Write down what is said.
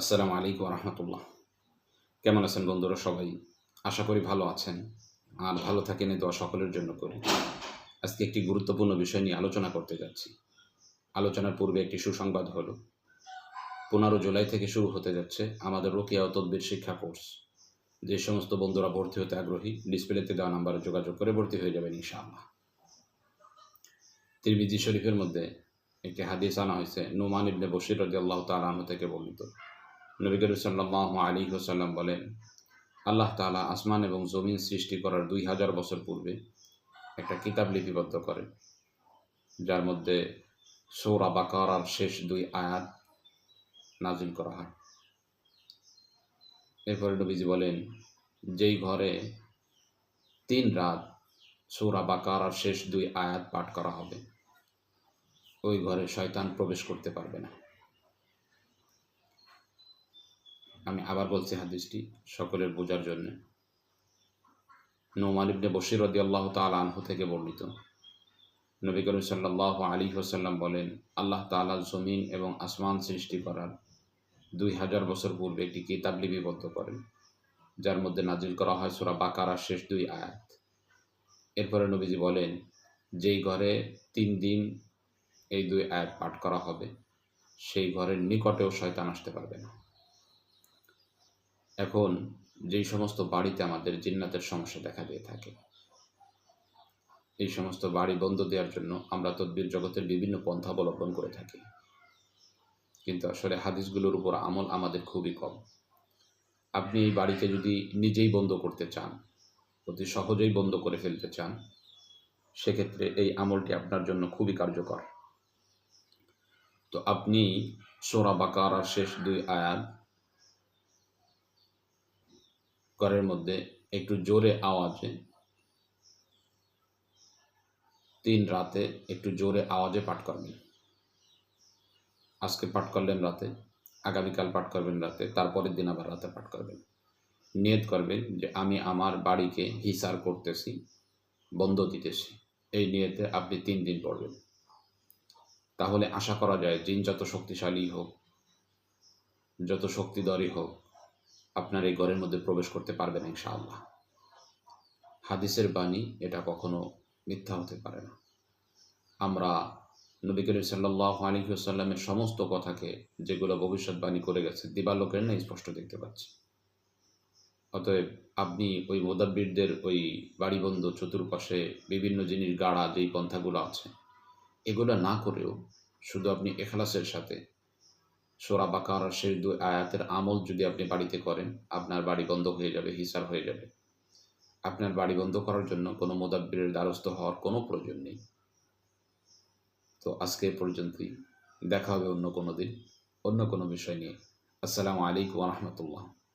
আসসালামু আলাইকুম রহমতুল্লাহ কেমন আছেন বন্ধুরা সবাই? আশা করি ভালো আছেন। আর ভালো থাকেন দোয়া সকলের জন্য করি। আজকে একটি গুরুত্বপূর্ণ বিষয় নিয়ে আলোচনা করতে যাচ্ছি। আলোচনার পূর্বে একটি সুসংবাদ হলো, পনেরো জুলাই থেকে শুরু হতে যাচ্ছে আমাদের রোকিয়া তদ্বির শিক্ষা কোর্স। যে সমস্ত বন্ধুরা ভর্তি হতে আগ্রহী, ডিসপ্লেতে দেওয়া নাম্বারে যোগাযোগ করে ভর্তি হয়ে যাবেন ইনশাআল্লাহ। তিরমিজি শরীফের মধ্যে একটি হাদিস আনা হয়েছে, নোমান ইবনে বশির রদি আল্লাহ তালাহ থেকে বর্ণিত। নবী সাল্লাহ আলী হোসাল্লাম বলেন, আল্লাহ তালা আসমান এবং জমিন সৃষ্টি করার দুই হাজার বছর পূর্বে একটা কিতাব লিপিবদ্ধ করেন, যার মধ্যে সৌরা বাকার শেষ দুই আয়াত নাজিল করা হয়। এরপরে নবীজি বলেন, যেই ঘরে তিন রাত সৌরা বাকার শেষ দুই আয়াত পাঠ করা হবে, ওই ঘরে শয়তান প্রবেশ করতে পারবে না। আমি আবার বলছি হাদিসটি সকলের বোঝার জন্য। নোমান ইবনে বশির রদি আল্লাহ তালা আনহু থেকে বর্ণিত। নবী করিম সাল্লাহ আলী হোসাল্লাম বলেন, আল্লাহ তালা জমিন এবং আসমান সৃষ্টি করার দুই হাজার বছর পূর্বে একটি কিতাব লিপিবদ্ধ করেন, যার মধ্যে নাজিল করা হয় সুরা বাকারা শেষ দুই আয়াত। এরপরে নবীজি বলেন, যেই ঘরে তিন দিন এই দুই আয়াত পাঠ করা হবে, সেই ঘরের নিকটেও শয়তান আসতে পারবে না। এখন যেই সমস্ত বাড়িতে আমাদের জিন্নাতের সমস্যা দেখা দিয়ে থাকে, এই সমস্ত বাড়ি বন্ধ দেওয়ার জন্য আমরা তদ্বির জগতের বিভিন্ন পন্থা অবলম্বন করে থাকি। কিন্তু আসলে হাদিসগুলোর উপর আমল আমাদের খুবই কম। আপনি এই বাড়িকে যদি নিজেই বন্ধ করতে চান, অতি সহজেই বন্ধ করে ফেলতে চান, সেক্ষেত্রে এই আমলটি আপনার জন্য খুবই কার্যকর। তো আপনি সোরা বাকার শেষ দুই আয়াত ঘরের মধ্যে একটু জোরে আওয়াজে তিন রাতে একটু জোরে আওয়াজে পাঠ করবেন। আজকে পাঠ করলেন রাতে, আগামীকাল পাঠ করবেন রাতে, তারপরের দিন আবার রাতে পাঠ করবেন। নিয়ত করবেন যে আমি আমার বাড়িকে হিসার করতেছি, বন্ধ দিতেছি। এই নিয়তে আপনি তিন দিন পড়বেন। তাহলে আশা করা যায় জিন যত শক্তিশালী হোক, যত শক্তিধরই হোক আপনার এই ঘরের মধ্যে প্রবেশ করতে পারবেন ইনশাআল্লাহ। হাদিসের বাণী, এটা কখনো মিথ্যা হতে পারে না। আমরা নবী করিম সাল্লাহ আলিহাসাল্লামের সমস্ত কথাকে, যেগুলো ভবিষ্যৎবাণী করে গেছে, দিবালোকের না স্পষ্ট দেখতে পাচ্ছি। অতএব আপনি ওই মোদাব্বিরদের, ওই বাড়িবন্ধ চতুর্পাশে বিভিন্ন জিনিস, গাড়া, যেই পন্থাগুলো আছে, এগুলো না করেও শুধু আপনি এখলাসের সাথে সোরা বাকার শেষ দুই আয়াতের আমল যদি আপনি বাড়িতে করেন, আপনার বাড়ি বন্ধ হয়ে যাবে হিসার হয়ে যাবে। আপনার বাড়ি বন্ধ করার জন্য কোনো মোদাব্বিরের দ্বারস্থ হওয়ার কোনো প্রয়োজন নেই। তো আজকে পর্যন্তই। দেখা হবে অন্য কোনো দিন, অন্য কোনো বিষয় নিয়ে। আসসালামু আলাইকুম রহমতুল্লাহ।